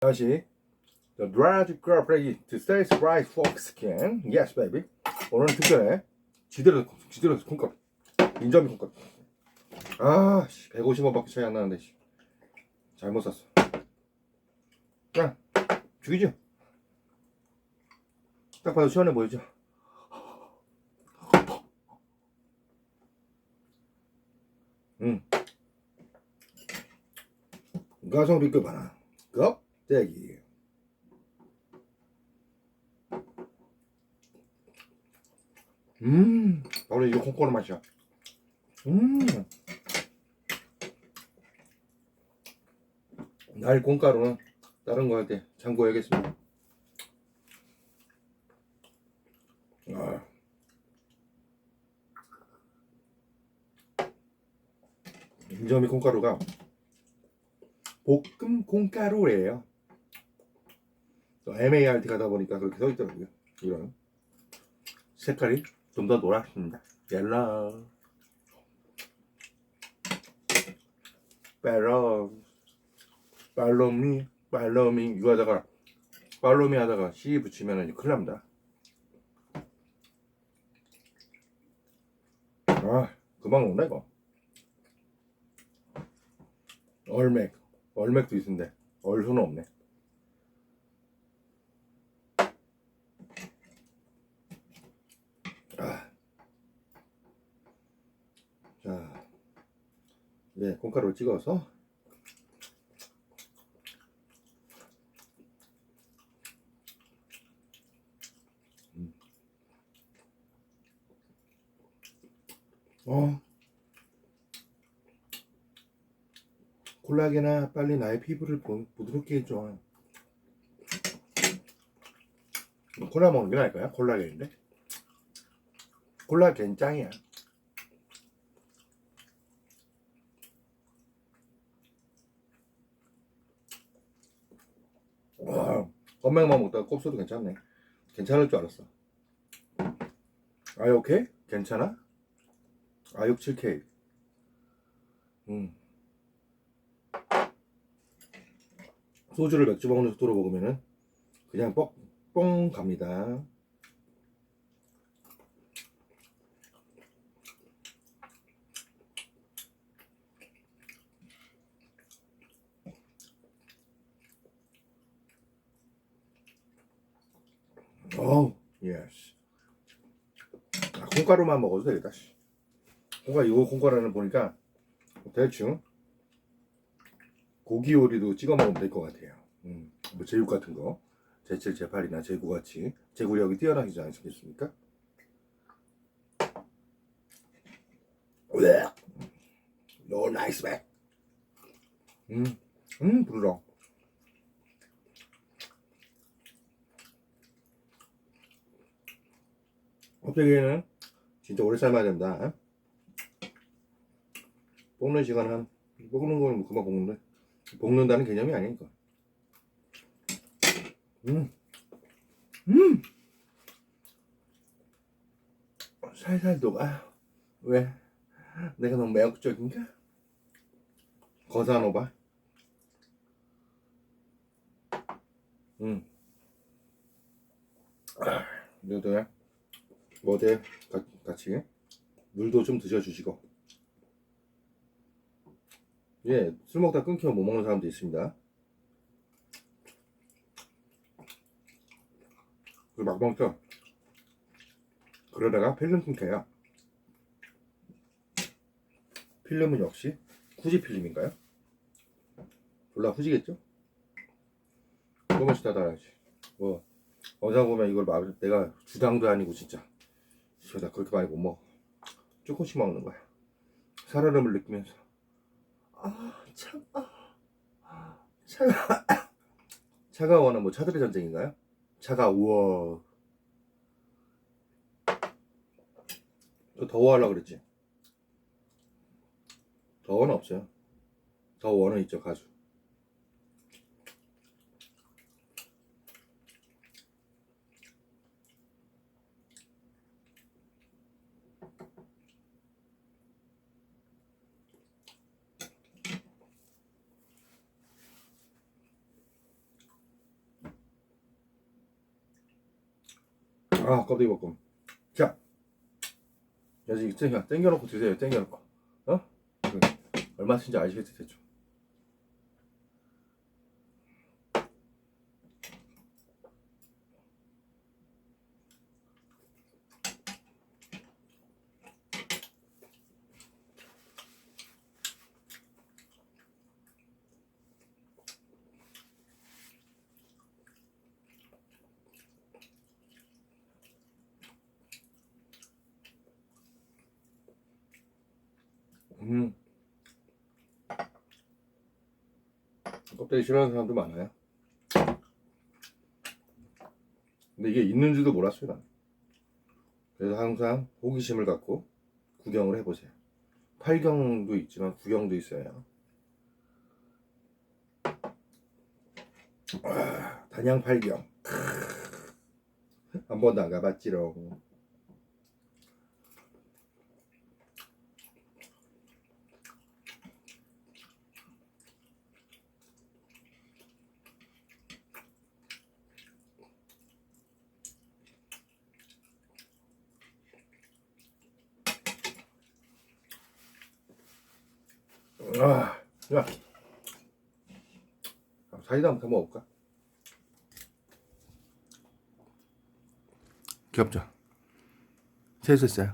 다시. The dried girl ready to stay right fox can Yes baby. 오늘은 특별해. 지대로 지대로 콩값. 인절미 콩값. 아 150원밖에 차이 안 나는데 씨. 잘못 샀어. 야 죽이죠. 딱 봐도 시원해 보이죠? 음. 가성비 끝하나 껍데기. 음. 바로 이거 콩고르 맛이야. 음. 날 콩가루는 다른 거할때 참고해야겠습니다. 아. 인절미 콩가루가 볶음 콩가루예요. 또 MART 가다 보니까 그렇게 써 있더라고요. 이런 색깔이 좀 더 노랗습니다. 옐로 팔로 팔로미 팔로미 이거 하다가 팔로미 하다가 C 붙이면 큰일 납니다. 아 금방 온다 이거. 얼맥 얼맥도 있는데 얼수는 없네 아. 자, 네, 콩가루 찍어서 음. 어, 콜라겐아 빨리 나의 피부를 보- 부드럽게 해줘. 콜라 먹는 게 나을까요? 콜라겐인데? 콜라겐 짱이야. 와, 껌맥만 먹다가 꼽소도 괜찮네. 괜찮을 줄 알았어. 아유 오케이? 괜찮아? 아육 7K. 음. 소주를 맥주 먹는 속도로 먹으면은 그냥 뻑, 뻥 갑니다. 어우, 예스. 아, 콩가루만 먹어도 되겠다. 씨. 콩가 이거 콩가루는 보니까 대충 고기 요리도 찍어 먹으면 될 것 같아요. 음, 뭐 제육 같은 거, 제칠, 제팔이나 제구 같이 제구력이 뛰어나지 않겠습니까? 으악! 너 나이스 백. 음, 음, 부르렁. 껍데기는 진짜 오래 삶아야 된다. 볶는 시간 한 볶는 거는 뭐 금방 볶는데 볶는다는 개념이 아니니까. 음, 음, 살살 녹아. 왜? 내가 너무 매혹적인가? 거사노바. 음. 아, 이것도 뭐대 같이 물도 좀 드셔주시고. 예, 술 먹다 끊기면 못 먹는 사람도 있습니다. 그막 먹죠. 그러다가 필름 끊겨요. 필름은 역시 후지 필름인가요? 졸라 후지겠죠? 조금씩 닫아야지. 뭐, 어디서 보면 이걸 막 내가 주당도 아니고 진짜. 나 그렇게 많이 못 먹어. 조금씩 먹는 거야. 살얼음을 느끼면서. 아, 참, 아, 차가, 차가워는 뭐 차들의 전쟁인가요? 차가워. 저 더워하려고 그랬지. 더워는 없어요. 더워는 있죠, 가수. 아 껍데기 볶음 자. 여기 땡겨 땡겨놓고 드세요. 땡겨놓고. 어? 그, 얼마 쓰는지 아시겠지 대충 음. 껍데기 싫어하는 사람도 많아요. 근데 이게 있는 줄도 몰랐어요, 난. 그래서 항상 호기심을 갖고 구경을 해보세요. 팔경도 있지만 구경도 있어요. 아, 단양 팔경. 한 번도 안 가봤지롱. 아, 야. 사이다 한번 먹을까? 귀엽죠? 세수했어요.